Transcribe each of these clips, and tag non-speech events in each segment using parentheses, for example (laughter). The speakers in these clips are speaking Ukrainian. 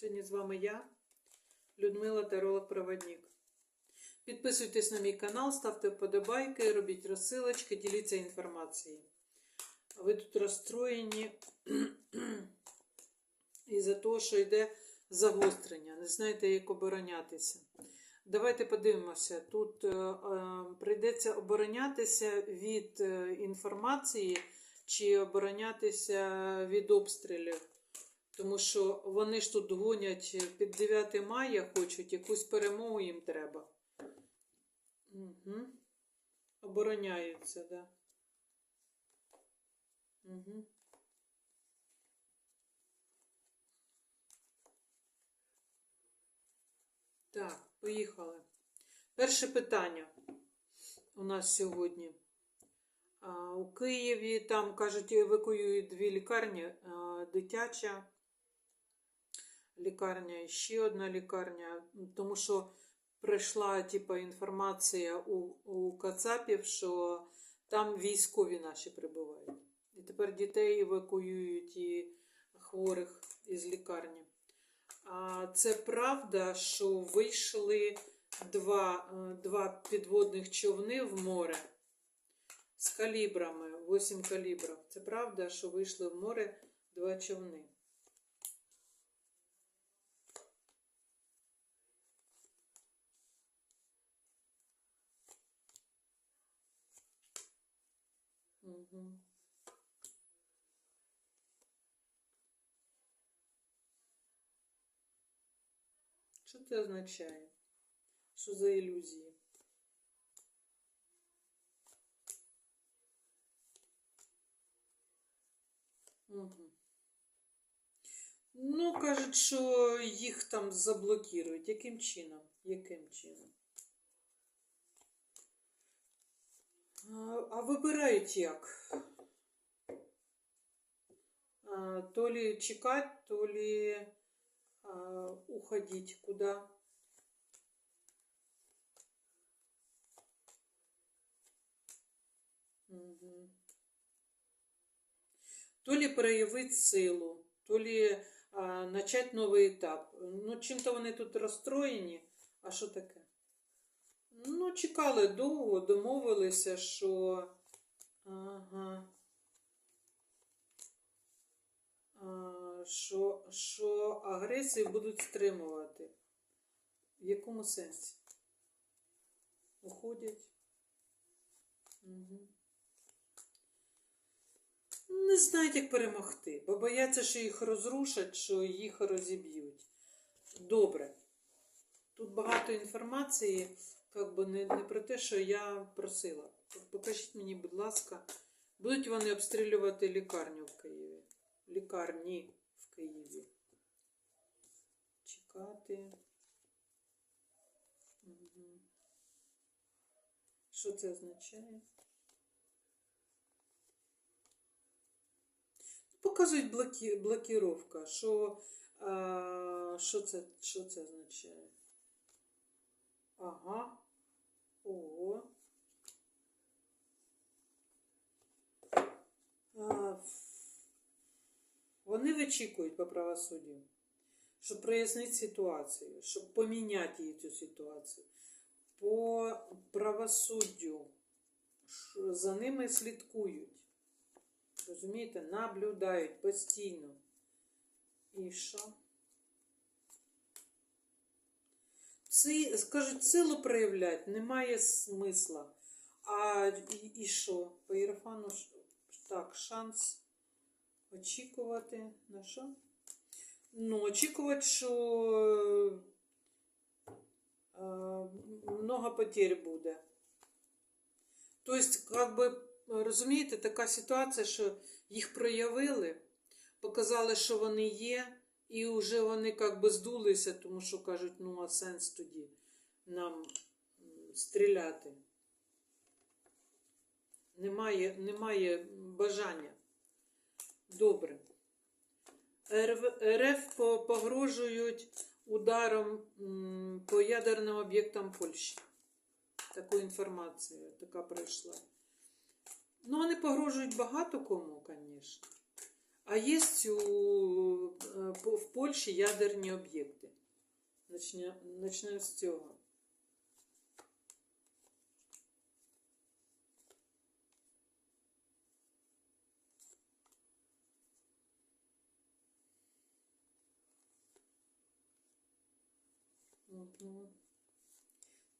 Сьогодні з вами я, Людмила Таролог-Проводник. Підписуйтесь на мій канал, ставте вподобайки, робіть розсилочки, діліться інформацією. Ви тут розстроєні (clears throat) із-за того, що йде загострення. Не знаєте, як оборонятися. Давайте подивимося. Тут е, е, прийдеться оборонятися від е, інформації чи оборонятися від обстрілів. Тому що вони ж тут гонять під 9 мая, хочуть, якусь перемогу їм треба. Угу. Обороняються, так. Да. Угу. Так, поїхали. Перше питання у нас сьогодні. У Києві там, кажуть, евакуюють дві лікарні, дитяча лікарня і ще одна лікарня, тому що прийшла типу, інформація у, у Кацапів, що там військові наші прибувають. І тепер дітей евакуюють і хворих із лікарні. А це правда, що вийшли два, два підводних човни в море з калібрами, 8 калібрів. Це правда, що вийшли в море два човни. Угу. Що це означає? Що за ілюзії? Угу. Ну, кажуть, що їх там заблокують. Яким чином? Яким чином? А, вибирають як? То ли чекать, то ли уходить куда? То ли проявити силу, то ли а, начать новий етап. Ну, чим-то вони тут розстроєні. А що таке? Ну, чекали довго, домовилися, що. Ага. А, що, що агресію будуть стримувати. В якому сенсі? Уходять. Угу. Не знають, як перемогти, бо бояться, що їх розрушать, що їх розіб'ють. Добре. Тут багато інформації, як би не, не про те, що я просила. Покажіть мені, будь ласка, будуть вони обстрілювати лікарню в Києві? Лікарні в Києві. Чекати. Що це означає? Показують блокі... блокіровка. Що, а, що, це, що це означає? Ага. Ого. Вони вичікують по правосуддю, щоб прояснити ситуацію, щоб поміняти її цю ситуацію. По правосуддю за ними слідкують. Розумієте, наблюдають постійно. І що? Скажуть, силу проявляти немає смисла. А і, і що? По Єрофану так, шанс очікувати на що? Ну, очікувати, що е, много потерь буде. Тобто, як би, розумієте, така ситуація, що їх проявили, показали, що вони є, і вже вони як би здулися, тому що кажуть, ну а сенс тоді нам стріляти. Немає, немає бажання. Добре. РФ, погрожують ударом по ядерним об'єктам Польщі. Таку інформацію, така прийшла. Ну, вони погрожують багато кому, звісно. А є у, е, Польщі ядерні об'єкти. Начнемо з цього.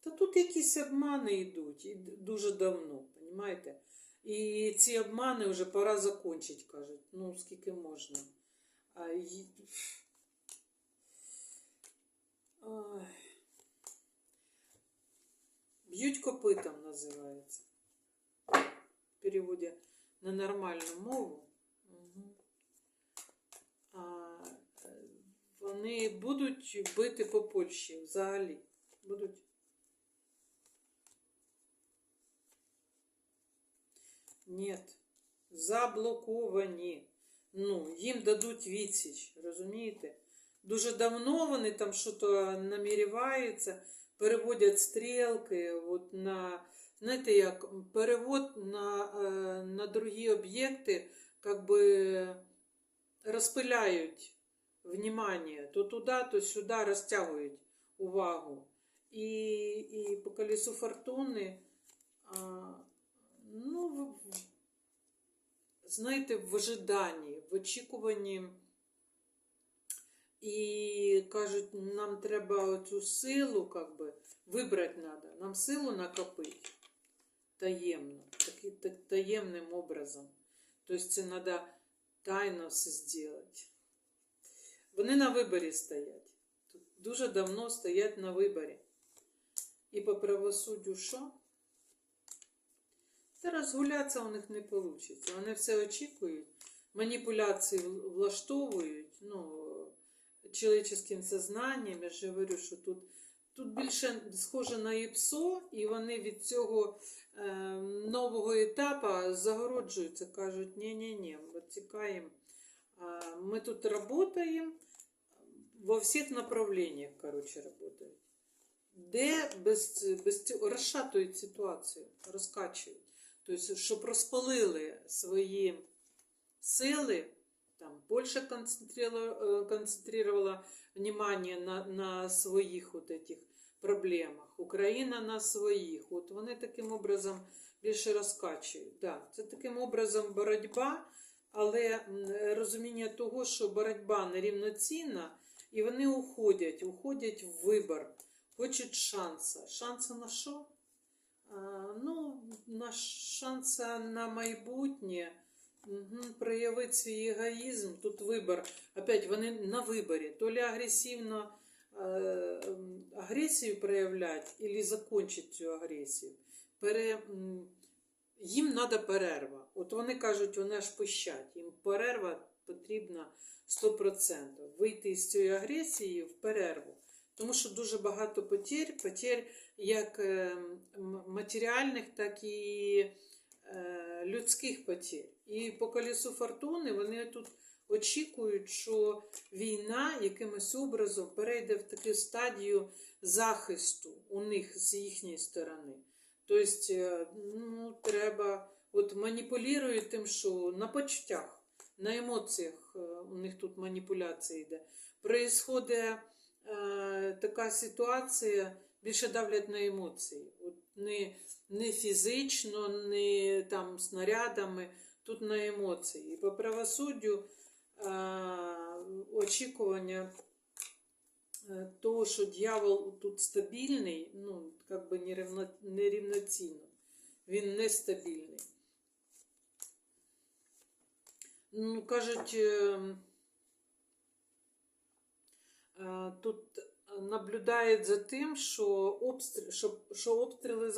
Та тут якісь обмани йдуть і дуже давно, розумієте? І ці обмани вже пора закінчити, кажуть. Ну, скільки можна. А, й- Ой. Б'ють копитом називається. В переводі на нормальну мову. Мгм. А, е, вони будуть бити по Польщі взагалі. Будуть. Ні. Заблоковані. Ну, їм дадуть відсіч, розумієте? Дуже давно вони там щось намірюються, переводять стрілки от на, знаєте, як перевод на, е, на другі об'єкти, как би розпиляють внимание. То туди, то сюди розтягують увагу. І, і по колесу фортуни, а, ну, знаєте, в ожиданні, в очікуванні. І кажуть, нам треба цю силу, как би, вибрати треба. Нам силу накопити таємно, таки, та, таємним образом. Тобто це треба тайно все зробити. Вони на виборі стоять. Тут дуже давно стоять на виборі. І по правосуддю що? Та розгулятися у них не вийде. Вони все очікують, маніпуляції влаштовують, ну, чоловіческим сознанням. Я ж говорю, що тут, тут більше схоже на ІПСО, і вони від цього е, нового етапу загороджуються, кажуть, ні-ні-ні, ми тікаємо. А, Ми тут працюємо во всіх направленнях, коротше, працюють. Де без, без цього розшатують ситуацію, розкачують. Тобто, щоб розпалили свої сили, там Польща концентрировала, концентрировала внимание на, на своїх от этих проблемах, Україна на своїх. От вони таким образом більше розкачують. Да, це таким образом боротьба, але розуміння того, що боротьба нерівноцінна, і вони уходять, уходять в вибор, хочуть шанса. Шанса на що? А, ну, на шанса на майбутнє. Угу, проявити свій егоїзм. Тут вибір. Опять вони на виборі. То ли агресивно е, агресію проявлять, або закончити цю агресію. Пере, їм треба перерва. От вони кажуть, вони аж пищать. Їм перерва потрібна 100%. Вийти з цієї агресії в перерву. Тому що дуже багато потерь, потерь як е, матеріальних, так і людських потерь. І по колесу фортуни вони тут очікують, що війна якимось образом перейде в таку стадію захисту у них з їхньої сторони. Тобто, е, ну, треба, от маніпулюють тим, що на почуттях, на емоціях е, у них тут маніпуляція йде. Проїсходить е, така ситуація, більше давлять на емоції. От не, не фізично, не там снарядами, тут на емоції. По правосуддю е, очікування е, того, що дьявол тут стабільний, ну, як би нерівно, нерівноцінно. Він нестабільний. Ну, кажуть, е, е, тут наблюдають за тим, що, обстріл, що, що обстріли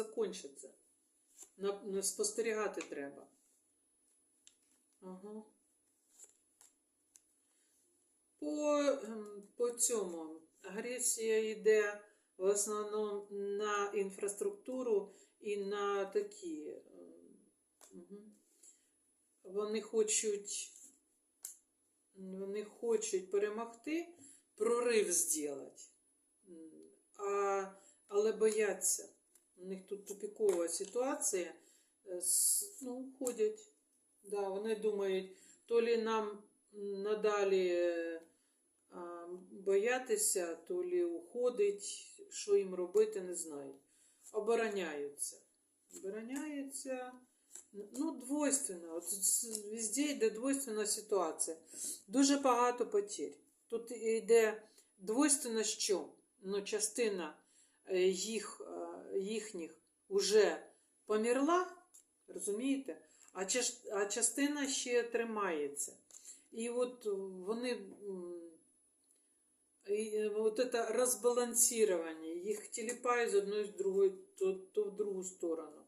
на- спостерігати треба. Ага. По, по цьому агресія йде в основному на інфраструктуру і на такі. ем. Вони хочуть, вони хочуть перемогти, прорив зробити. А, але бояться. У них тут тупікова ситуація. Е, Ну, ходять. Да, вони думають, то лі нам надалі е, а, боятися, то лі уходить, що їм робити, не знаю. Обороняються. Обороняються. Ну, двойственно. От везде йде двойственна ситуація. Дуже багато потерь. Тут йде двойственно що? Ну, частина е, їх, е, їхніх уже померла, розумієте? А, а частина ще тримається. І от вони. і е, от це розбалансування, їх тіліпає з одної з другої, то, то в другу сторону.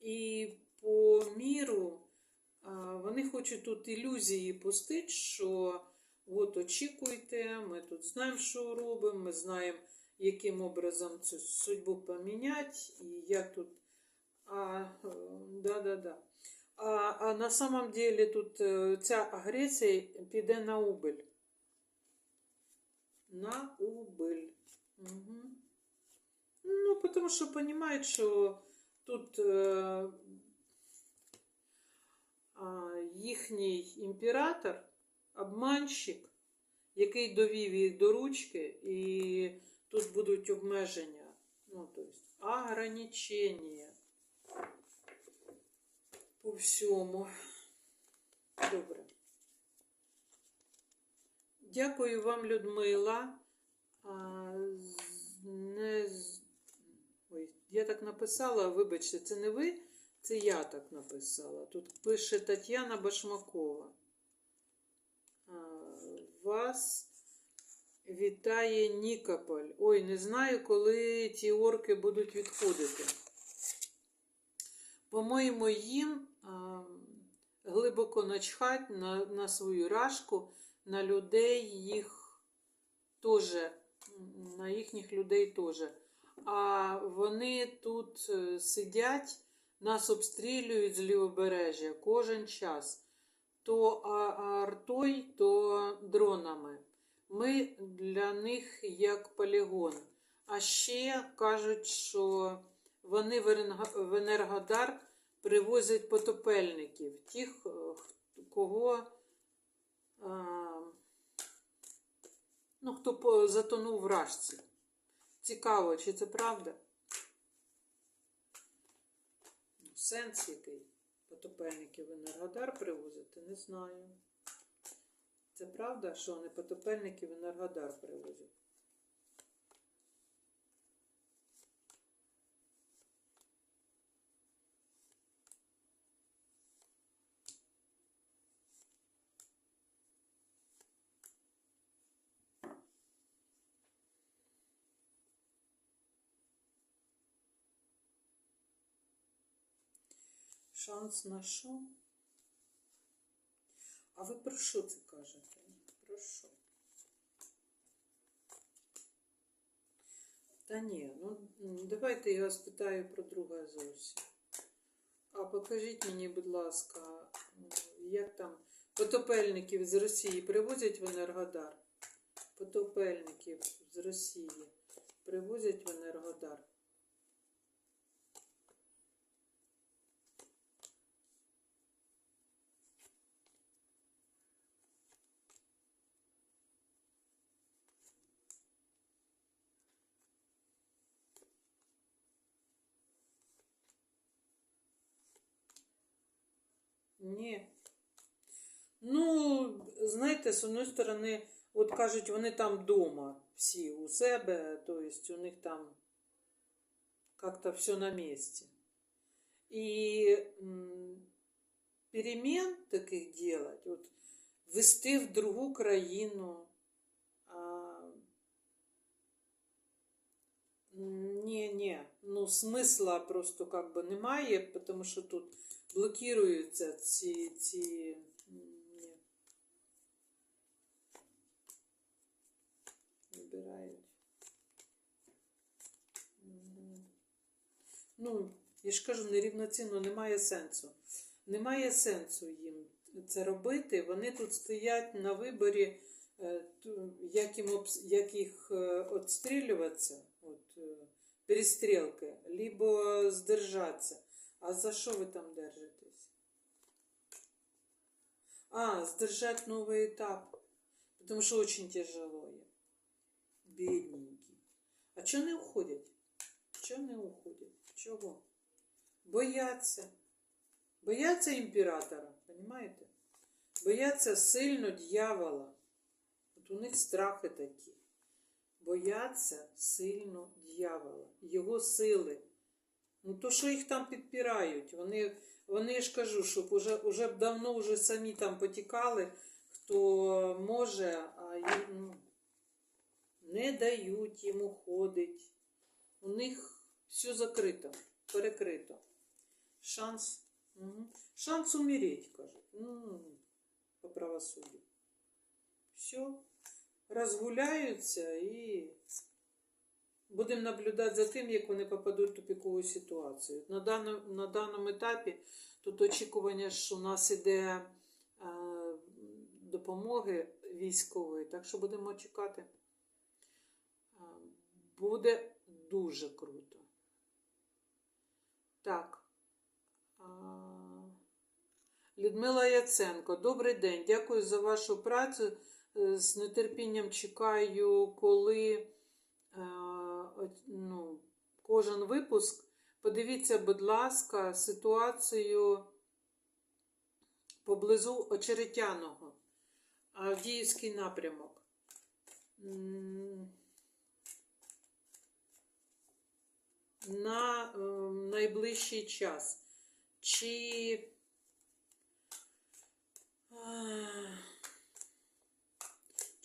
І по міру вони хочуть тут ілюзії пустити, що от очікуйте, ми тут знаємо, що робимо, ми знаємо, яким образом цю судьбу поміняти, і як тут. А, е, да-да-да. А, а на самом деле тут е, ця агресія піде на убиль. На убыль. Угу. Ну, потому что понимает, що тут е, а, їхній імператор, обманщик, який довів їх до ручки, і тут будуть обмеження. Ну, то есть, ограничення по всьому. Добре. Дякую вам, Людмила. А, не... Ой, я так написала, вибачте, це не ви, це я так написала. Тут пише Тетяна Башмакова. А, Вас вітає Нікополь. Ой, не знаю, коли ті орки будуть відходити. По-моєму, їм а, глибоко начхать на, на свою рашку, на людей їх теж, на їхніх людей теж. А вони тут е, сидять, нас обстрілюють з лівобережжя кожен час. То артой, то дронами. Ми для них як полігон. А ще кажуть, що вони в Енергодар привозять потопельників, тих, е, кого, а, ну, хто затонув в рашці. Цікаво, чи це правда? Ну, Сенс який? Потопельників в Енергодар привозити, не знаю. Це правда, що вони потопельників в Енергодар привозять? Шанс на що? А ви про що це кажете? Про що? Та ні, ну давайте я вас питаю про друге зовсім. А покажіть мені, будь ласка, як там потопельників з Росії привозять в Енергодар? Потопельників з Росії привозять в Енергодар. Ні. Ну, знаєте, з одної сторони, от кажуть, вони там вдома всі у себе, то есть у них там как-то все на месте. І перемен таких делать, от вести в другу країну. А, ні, ні, ну смисла просто как би немає, тому що тут блокуються ці, ці ні. Вибирають. Ну, я ж кажу, нерівноцінно немає сенсу. Немає сенсу їм це робити. Вони тут стоять на виборі, як, їм, обс- як їх е, отстрілюватися, от, е, перестрілки, либо здержатися. А за що ви там держитесь? А, сдержать новый этап. Потому что очень тяжело є. Бідненькі. А чого не уходять? Чого не уходять? Чого? Бояться. Бояться імператора, понимаєте? Бояться сильно дьявола. У них страхи такі. Бояться сильно дьявола, його сили. Ну, то, що їх там підпирають, вони, вони ж кажу, щоб уже, уже давно вже самі там потікали, хто може, а ну, не дають їм уходить. У них все закрито, перекрито. Шанс. Угу. Шанс умереть, кажуть. Ну, по правосуддю. Все. Розгуляються і будемо наблюдати за тим, як вони попадуть в тупікову ситуацію. На даному, на даному етапі тут очікування, що у нас іде е, допомоги військової, так що будемо чекати. Е, Буде дуже круто. Так. Людмила Яценко, добрий день. Дякую за вашу працю. Е, З нетерпінням чекаю, коли е, ну, кожен випуск. Подивіться, будь ласка, ситуацію поблизу Очеретяного, Авдіївський напрямок. На е, найближчий час. Чи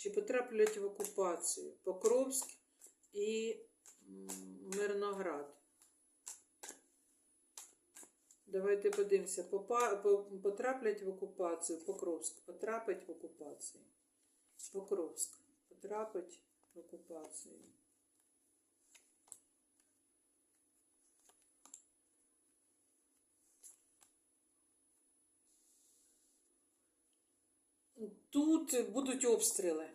чи потраплять в окупацію Покровськ і Мирноград. Давайте подивимося, потраплять в окупацію Покровськ, потрапить в окупацію. Покровськ потрапить в окупацію. Тут будуть обстріли.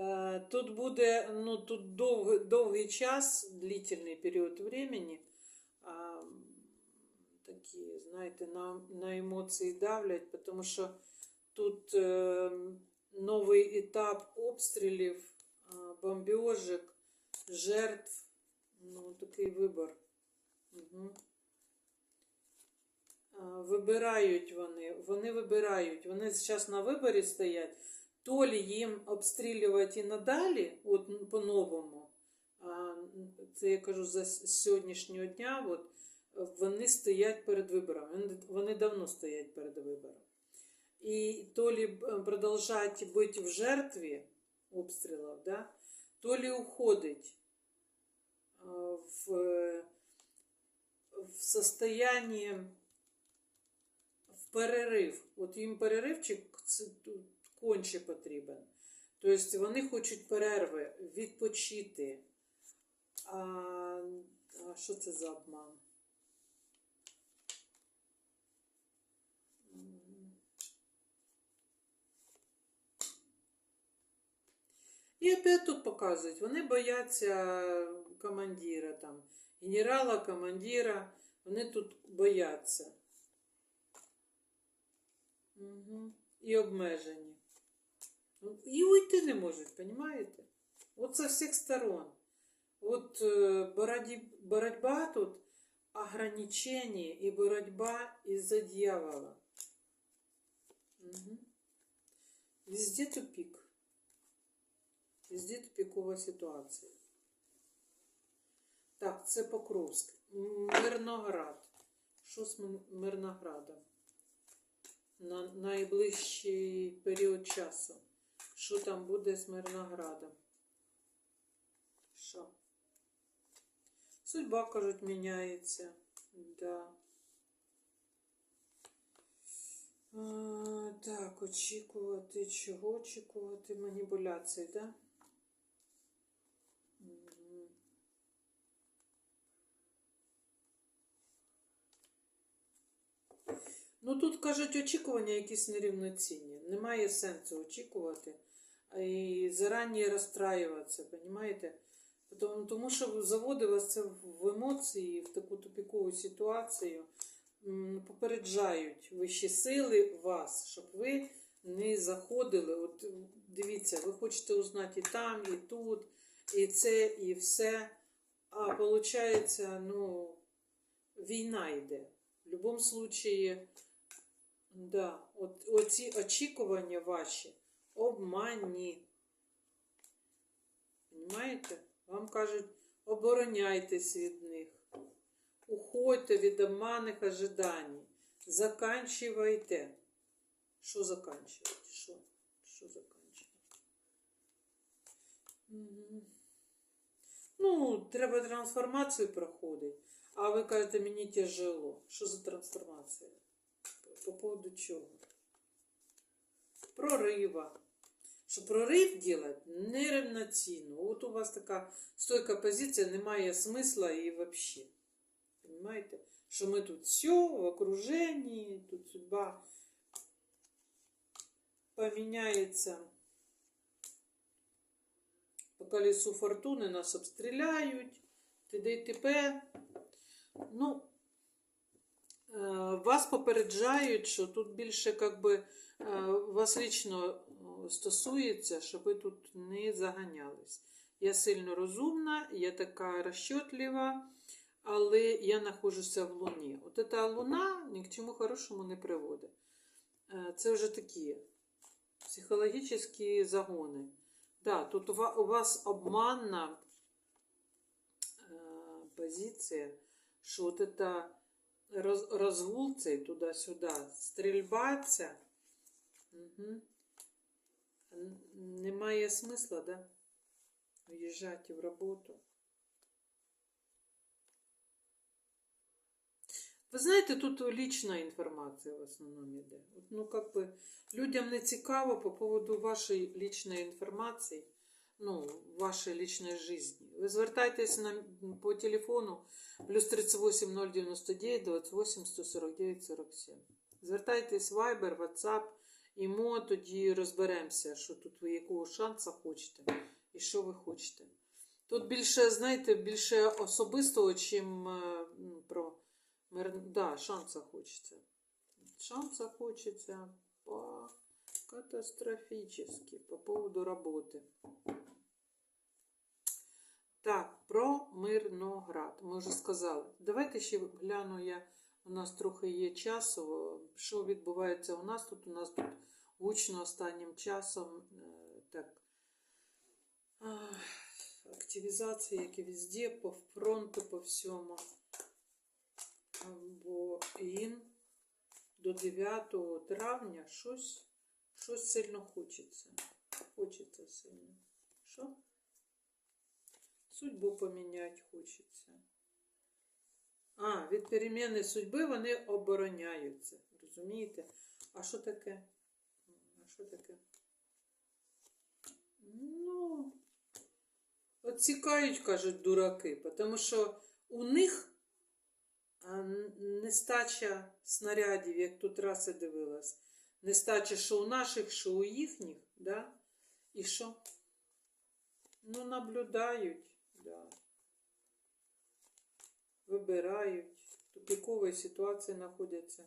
Е, Тут буде ну, тут довгий, довгий час, длительний період времени. А, Такі, знаєте, на, на емоції давлять, тому що тут е, новий етап обстрілів, бомбіжок, жертв. Ну, такий вибор. Угу. Вибирають вони, вони вибирають, вони зараз на виборі стоять, то лі їм обстрілювати і надалі, от по-новому, це я кажу за сьогоднішнього дня, от, вони стоять перед виборами, вони, давно стоять перед вибором. І то лі продовжать бути в жертві обстрілів, да, то лі уходить в, в состоянии в перерив. От їм переривчик це конче потрібен. Тобто вони хочуть перерви, відпочити. А, а що це за обман? І опять тут показують, вони бояться командира, там, генерала, командира, вони тут бояться. Угу. І обмежені. Ну, І уйти не можуть, понимаете? От со всіх сторон. От е, боротьба тут ограничення і боротьба із-за дьявола. Угу. Везде тупик. Везде тупикова ситуація. Так, це Покровськ. Мирноград. Що з Мирноградом? на найближчий період часу. Що там буде з Мирноградом? Що? Судьба, кажуть, міняється. Да. А, так, очікувати. Чого очікувати? Маніпуляцій, да? Ну тут кажуть очікування якісь нерівноцінні. Немає сенсу очікувати а і зарані розстраюватися, розумієте? Тому, що заводить вас в емоції, в таку тупікову ситуацію. попереджають вищі сили вас, щоб ви не заходили. От дивіться, ви хочете узнати і там, і тут, і це, і все. А виходить, ну, війна йде. В будь-якому случаї, да, от, оці очікування ваші обманні. Понимаєте? Вам кажуть, обороняйтесь від них. Уходьте від обманних ожиданий. Заканчивайте. Що заканчивати? Що? Що заканчивати? Мгм. Ну, треба трансформацію проходити. А ви кажете, мені тяжело. Що за трансформація? По поводу чого? Прорива. Що прорив делать неравноцінно. От у вас така стойка позиція, немає смисла і вообще. Понимаете? Що ми тут все в окруженні, тут судьба поміняється. По колесу фортуни нас обстріляють, т.д. і т.п. Ну, вас попереджають, що тут більше как би, е, вас лічно е, стосується, щоб ви тут не заганялись. Я сильно розумна, я така розчотлива, але я знаходжуся в луні. От ця луна ні к чому хорошому не приводить. Е, Це вже такі психологічні загони. Да, тут у вас обманна позиция, что вот это роз, разгул цей туди-сюди, стрільба ця, угу. немає смисла, да? Уїжджати в роботу. Ви знаєте, тут лічна інформація в основному йде. Ну, как би, людям не цікаво по поводу вашої лічної інформації, ну, вашої лічної житті. Ви звертайтесь на, по телефону плюс 38 099 28 149 47. Звертайтесь в Viber, WhatsApp, ІМО, тоді розберемося, що тут ви якого шансу хочете і що ви хочете. Тут більше, знаєте, більше особистого, чим е, про мир... Да, шанса хочеться. Шанса хочеться по катастрофически по поводу работы. Так, про Мирноград. Ми вже сказали. Давайте ще гляну я. У нас трохи є часу. Що відбувається у нас тут? У нас тут гучно останнім часом. е, Так. Активізація, як і везде, по фронту, по всьому. Бо їм до 9 травня щось, щось сильно хочеться. Хочеться сильно. Що? Судьбу поміняти хочеться. А, від переміни судьби вони обороняються. Розумієте? А що таке? А що таке? Ну, оцікають, кажуть, дураки, тому що у них нестача снарядів, як тут раз дивилась. Нестача, що у наших, що у їхніх, да? І що? Ну, наблюдають, да. Вибирають, в тупіковій ситуації знаходяться.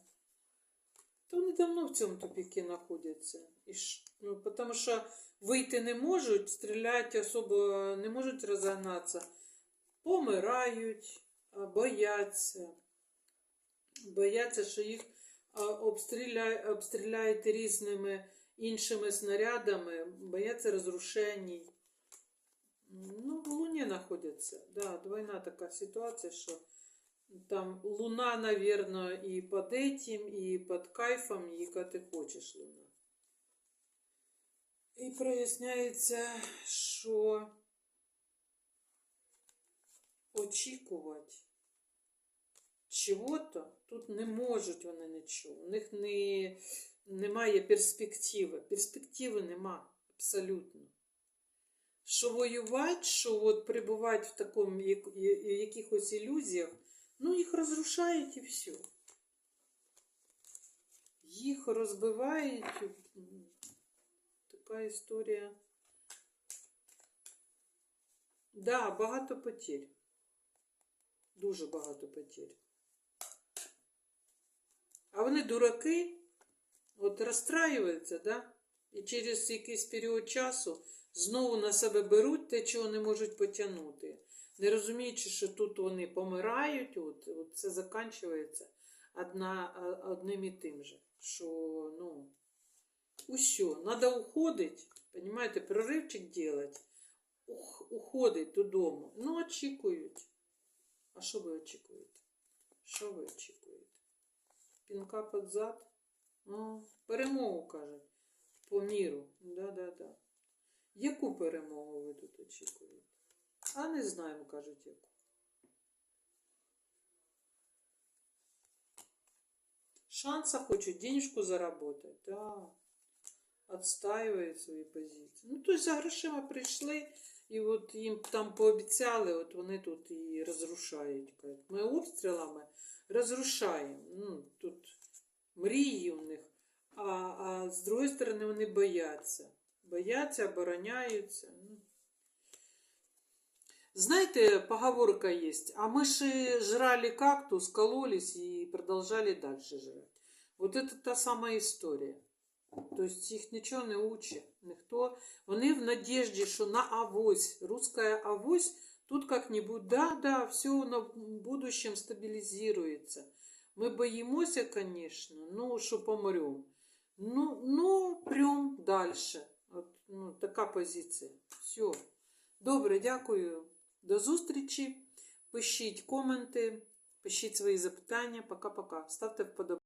То вони давно в цьому тупіки знаходяться. І ш... ну, тому що вийти не можуть, стріляти особо не можуть розогнатися. Помирають, бояться. Бояться, що їх обстріляють, обстріляють різними іншими снарядами, бояться розрушень. Ну, в Луні знаходяться. Да, двойна така ситуація, що там Луна, наверное, і під этим, і під кайфом, яка ти хочеш Луна. І проясняється, що очікувати чого-то тут не можуть вони нічого. У них не, немає перспективи. Перспективи нема абсолютно. Що воювати, що от перебувати в такому як- якихось ілюзіях, ну їх розрушають і все. Їх розбивають. Така історія. Да, багато потерь. Дуже багато потерь. А вони дураки, от розстраюються, да? і через якийсь період часу знову на себе беруть те, чого не можуть потягнути. Не розуміючи, що тут вони помирають, от, от це закінчується одна, одним і тим же. Що, ну, усьо, треба уходити, понимаете, проривчик ух, уходить додому. Ну, очікують. А що ви очікуєте? Що ви очікуєте? Пінка під зад? А, перемогу кажуть. По міру. Да-да-да. Яку перемогу ви тут очікуєте? А не знаємо, кажуть, яку. Шанса хочуть денежку заработать, да. Отстаивают свои позиції. Ну, тобто за грошима прийшли, і от їм там пообіцяли, от вони тут і розрушають. Ми обстрілами розрушаємо. Ну, тут мрії у них. А, а з другої сторони вони бояться. Бояться, обороняються. Ну. Знаете, поговорка есть, а мыши жрали кактус, кололись и продолжали дальше жрать. Вот это та самая история. То есть їх нічого не учить, ніхто. Вони в надежді, що на авось, русская авось, тут как-нибудь, да, да, все на будущем стабилизируется. Ми боїмося, конечно, ну, що помрем. Ну, ну, прям дальше. Ну, така позиція. Все. Добре, дякую. До зустрічі. Пишіть коменти, пишіть свої запитання. Пока-пока. Ставте вподобайки.